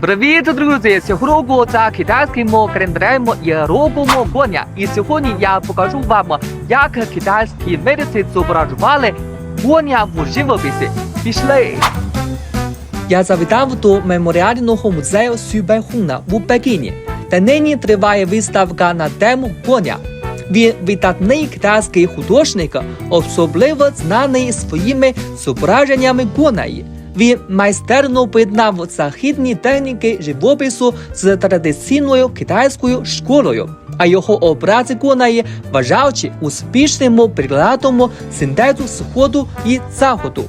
Привіт, друзі! Сьогодні за китайським календарем є робимо коня. І сьогодні я покажу вам, як китайські медиці зображували коня в живописі. Пішли! Я завітав до меморіального музею Сюбайхуна у Пекіні, де нині триває виставка на тему коня. Він видатний китайський художник, особливо знаний своїми зображеннями коней. Він майстерно поєднав західні техніки живопису з традиційною китайською школою, а його образи коней вважаючи успішним прикладом синтезу сходу і заходу.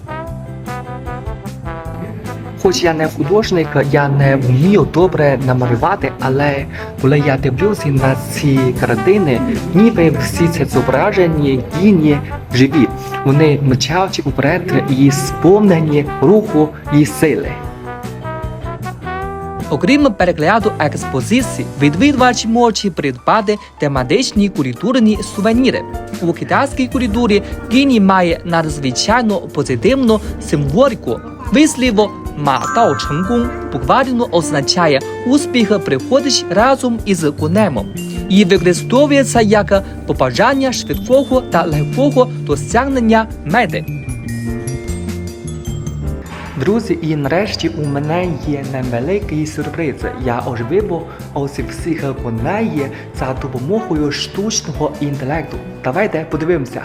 Хоч я не художник, я не вмію добре намалювати, але коли я дивлюся на ці картини, ніби всі ці зображення гіні живі. Вони мчать уперед і сповнені руху і сили. Окрім перегляду експозиції, відвідувач може придбати тематичні культурні сувеніри. У китайській культурі гіні має надзвичайно позитивну символіку. Вислів «ма дао буквально означає успіх приходить разом із конем і використовується як побажання швидкого та легкого досягнення мети. Друзі, і нарешті у мене є невеликий сюрприз. Я оживив ось всіх коней за допомогою штучного інтелекту. Давайте подивимося.